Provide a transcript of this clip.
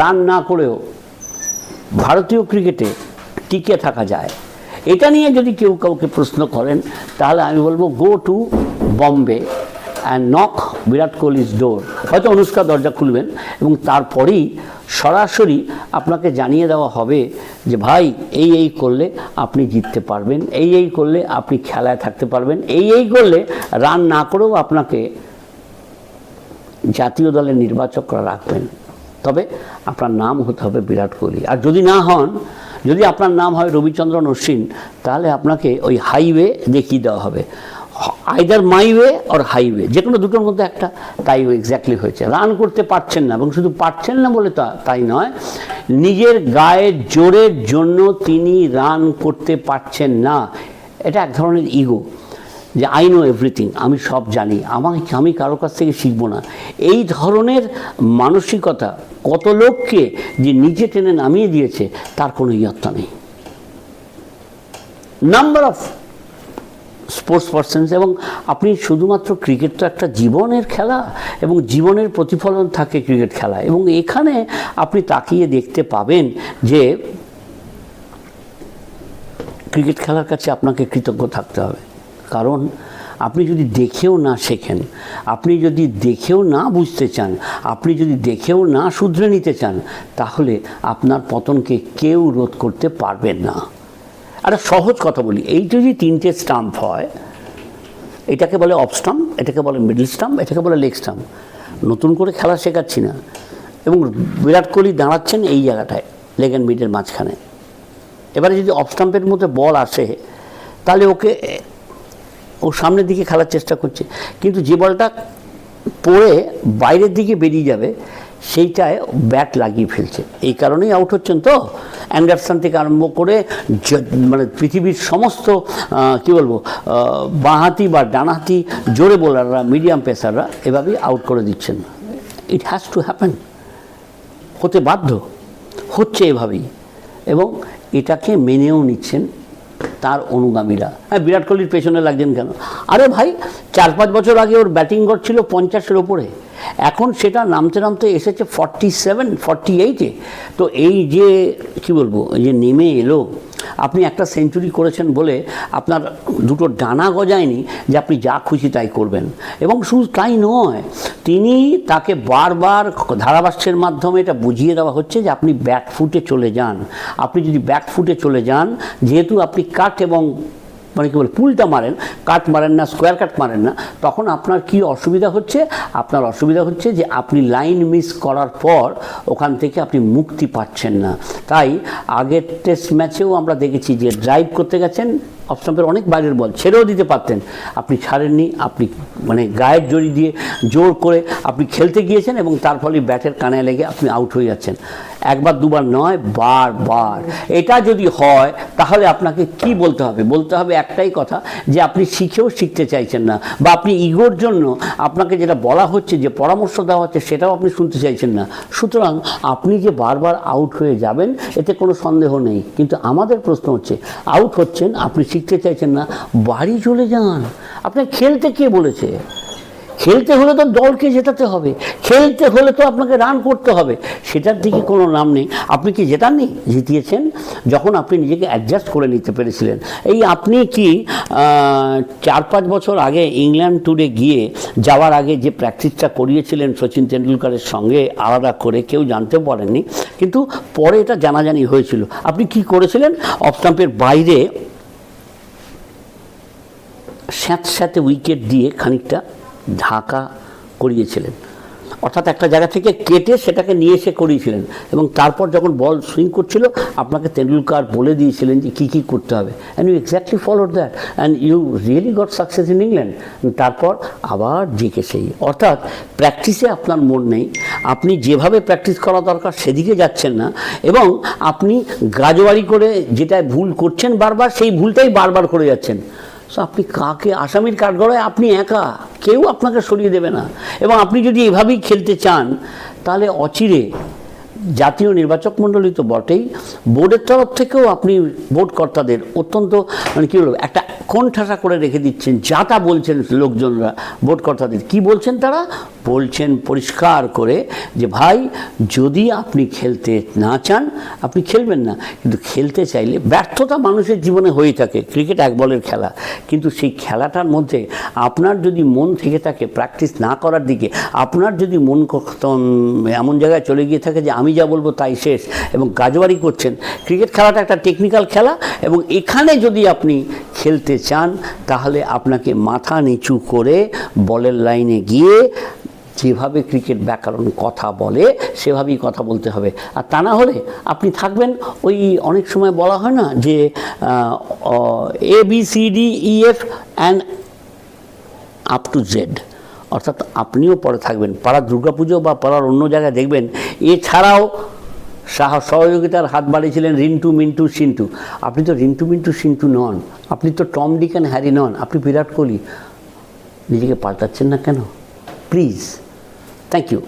Run না করেও ভারতীয় ক্রিকেটে টিকে থাকা যায়। এটা নিয়ে যদি কেউ কাউকে প্রশ্ন করেন, তাহলে আমি বলব go to Bombay and knock Virat Kohli's door হয়তো অনুষ্কা দরজা খুলবেন এবং তারপরেই সরাসরি আপনাকে জানিয়ে দেওয়া হবে যে, ভাই, এই এই করলে আপনি জিততে পারবেন, এই এই করলে আপনি খেলায় থাকতে পারবেন, এই এই করলে রান না করেও আপনাকে জাতীয় দলের নির্বাচকরা রাখবেন। তবে আপনার নাম হতে হবে বিরাট কোহলি। আর যদি না হন, যদি আপনার নাম হয় রবিচন্দ্রন অশ্বিন, তাহলে আপনাকে ওই হাইওয়ে দেখিয়ে দেওয়া হবে। আইদার মাইওয়ে আর হাইওয়ে যে কোনো দুটোর মধ্যে একটা, তাই এক্স্যাক্টলি হয়েছে। রান করতে পারছেন না, এবং শুধু পারছেন না বলে তা তাই নয়, নিজের গায়ের জোরের জন্য তিনি রান করতে পারছেন না। এটা এক ধরনের ইগো যে আই নো এভরিথিং আমি সব জানি, আমাকে আমি কারও কাছ থেকে শিখব না? এই ধরনের মানসিকতা কত লোককে যে নিচে টেনে নামিয়ে দিয়েছে, তার কোনো ইয়ত্তা নেই। নাম্বার অফ স্পোর্টস পার্সনস এবং আপনি শুধুমাত্র ক্রিকেট তো একটা জীবনের খেলা, এবং জীবনের প্রতিফলন থাকে ক্রিকেট খেলা এবং এখানে আপনি তাকিয়ে দেখতে পাবেন যে ক্রিকেট খেলার কাছে আপনাকে কৃতজ্ঞ থাকতে হবে। কারণ আপনি যদি দেখেও না শেখেন, আপনি যদি দেখেও না বুঝতে চান, আপনি যদি দেখেও না শুধরে নিতে চান, তাহলে আপনার পতনকে কেউ রোধ করতে পারবেন না। একটা সহজ কথা বলি, এই যদি তিনটে স্টাম্প হয়, এটাকে বলে অফ স্টাম্প এটাকে বলে মিডল স্টাম্প এটাকে বলে লেগ স্টাম্প নতুন করে খেলা শেখাচ্ছি না। এবং বিরাট কোহলি দাঁড়াচ্ছেন এই জায়গাটায় লেগ অ্যান্ড মিডের মাঝখানে। এবারে যদি অফ স্টাম্পের মধ্যে বল আসে, তাহলে ওকে ও সামনের দিকে খেলার চেষ্টা করছে। কিন্তু যে বলটা পড়ে বাইরের দিকে বেরিয়ে যাবে, সেইটায় ব্যাট লাগিয়ে ফেলছে। এই কারণেই আউট হচ্ছেন তো? অ্যান্ডারসন থেকে আরম্ভ করে মানে পৃথিবীর সমস্ত কি বলব বাঁহাতি বা ডানহাতি জোরে বোলাররা মিডিয়াম পেসাররা এভাবেই আউট করে দিচ্ছেন। ইট হ্যাজ টু হ্যাপেন হতে বাধ্য। হচ্ছে এভাবেই। এবং এটাকে মেনেও নিচ্ছেন তার অনুগামীরা। হ্যাঁ বিরাট কোহলির পেছনে লাগছেন কেন? আরে ভাই, চার পাঁচ বছর আগে ওর ব্যাটিং গড় ছিল পঞ্চাশের ওপরে। এখন সেটা নামতে নামতে এসেছে ফর্টি সেভেন ফর্টি এইটে তো এই যে, কি বলব, এই যে নেমে এলো আপনি একটা সেঞ্চুরি করেছেন বলে আপনার দুটো ডানা গজায়নি যে আপনি যা খুশি তাই করবেন। এবং শুধু তাই নয়, তিনি তাকে বারবার ধারাভাষ্যের মাধ্যমে এটা বুঝিয়ে দেওয়া হচ্ছে যে আপনি ব্যাকফুটে চলে যান। আপনি যদি ব্যাকফুটে চলে যান, যেহেতু আপনি কাট এবং মানে কী বলে, পুলটা মারেন, কাট মারেন না স্কোয়ার কাট মারেন না, তখন আপনার কি অসুবিধা হচ্ছে? আপনার অসুবিধা হচ্ছে যে আপনি লাইন মিস করার পর ওখান থেকে আপনি মুক্তি পাচ্ছেন না। তাই আগের টেস্ট ম্যাচেও আমরা দেখেছি যে ড্রাইভ করতে গেছেন অফ অনেক বাইরের বল, ছেড়েও দিতে পারতেন। আপনি ছাড়েননি, আপনি মানে গায়ের জড়ি দিয়ে জোর করে আপনি খেলতে গিয়েছেন এবং তার ফলে ব্যাটের কানে লেগে আপনি আউট হয়ে যাচ্ছেন। একবার, দুবার নয়, বার বার। এটা যদি হয়, তাহলে আপনাকে কি বলতে হবে? বলতে হবে একটাই কথা, যে আপনি শিখেও শিখতে চাইছেন না বা আপনি ইগোর জন্য আপনাকে যেটা বলা হচ্ছে, যে পরামর্শ দেওয়া হচ্ছে, সেটাও আপনি শুনতে চাইছেন না। সুতরাং আপনি যে বারবার আউট হয়ে যাবেন, এতে কোনো সন্দেহ নেই। কিন্তু আমাদের প্রশ্ন হচ্ছে, আউট হচ্ছেন, আপনি শিখতে চাইছেন না, বাড়ি চলে যান। আপনার খেলতে কে বলেছে? খেলতে হলে তো দলকে জেতাতে হবে। খেলতে হলে তো আপনাকে রান করতে হবে। সেটার দিকে কোনো নাম নেই। আপনি কি জেতাননি? জিতিয়েছেন। যখন আপনি নিজেকে অ্যাডজাস্ট করে নিতে পেরেছিলেন। এই আপনি কি চার পাঁচ বছর আগে ইংল্যান্ড ট্যুরে গিয়ে যাওয়ার আগে যে প্র্যাকটিসটা করিয়েছিলেন সচিন তেন্ডুলকারের সঙ্গে আলাদা করে, কেউ জানতেও পারেননি। কিন্তু পরে এটা জানাজানি হয়েছিল। আপনি কি করেছিলেন? অফ স্টাম্পের বাইরে স্যাঁতস্যাঁতে উইকেট দিয়ে খানিকটা ঢাকা করিয়েছিলেন। অর্থাৎ একটা জায়গা থেকে কেটে সেটাকে নিয়ে এসে করিয়েছিলেন এবং তারপর যখন বল সুইং করছিল, আপনাকে তেন্ডুলকার বলে দিয়েছিলেন যে কী কী করতে হবে। And you exactly followed that and you really got success in England তারপর আবার জিকে সেই অর্থাৎ প্র্যাকটিসে আপনার মন নেই। আপনি যেভাবে প্র্যাকটিস করা দরকার সেদিকে যাচ্ছেন না। এবং আপনি গাজোয়ারি করে যেটা ভুল করছেন বারবার, সেই ভুলটাই বারবার করে যাচ্ছেন। সো আপনি কাকে? আসামির কাঠগড়ায় আপনি একা। কেউ আপনাকে সরিয়ে দেবে না। এবং আপনি যদি এভাবেই খেলতে চান, তাহলে অচিরে জাতীয় নির্বাচক মণ্ডলী তো বটেই। বোর্ডের তরফ থেকেও আপনি বোর্ড কর্তাদের অত্যন্ত মানে কী বলব, একটা কোণঠাসা করে রেখে দিচ্ছেন? যা তা বলছেন লোকজনরা, ভোট কর্তাদের। কী বলছেন তারা? বলছেন পরিষ্কার করে যে, ভাই, যদি আপনি খেলতে না চান, আপনি খেলবেন না। কিন্তু খেলতে চাইলে ব্যর্থতা মানুষের জীবনে হয়ে থাকে। ক্রিকেট এক বলের খেলা। কিন্তু সেই খেলাটার মধ্যে আপনার যদি মন থেকে থাকে প্র্যাকটিস না করার দিকে, আপনার যদি মন এমন জায়গায় চলে গিয়ে থাকে যে, আমি যা বলব তাই শেষ এবং গাজবাড়ি করছেন, ক্রিকেট খেলাটা একটা টেকনিক্যাল খেলা এবং এখানে যদি আপনি খেলতে চান, তাহলে আপনাকে মাথা নিচু করে বলের লাইনে গিয়ে যেভাবে ক্রিকেট ব্যাকরণ কথা বলে, সেভাবেই কথা বলতে হবে। আর তা না হলে আপনি থাকবেন ওই অনেক সময় বলা হয় না যে A B C D E F and up to Z অর্থাৎ আপনিও পরে থাকবেন, পাড়ার দুর্গাপুজো বা পাড়ার অন্য জায়গায় দেখবেন, এছাড়াও সহযোগিতার হাত বাড়িয়েছিলেন রিন্টু, মিন্টু, সিন্টু। আপনি তো রিন্টু, মিন্টু, সিন্টু নন। আপনি তো টম, ডিক অ্যান্ড হ্যারি নন। আপনি বিরাট কোহলি। নিজেকে পাল্টাচ্ছেন না কেন? প্লিজ। Thank you.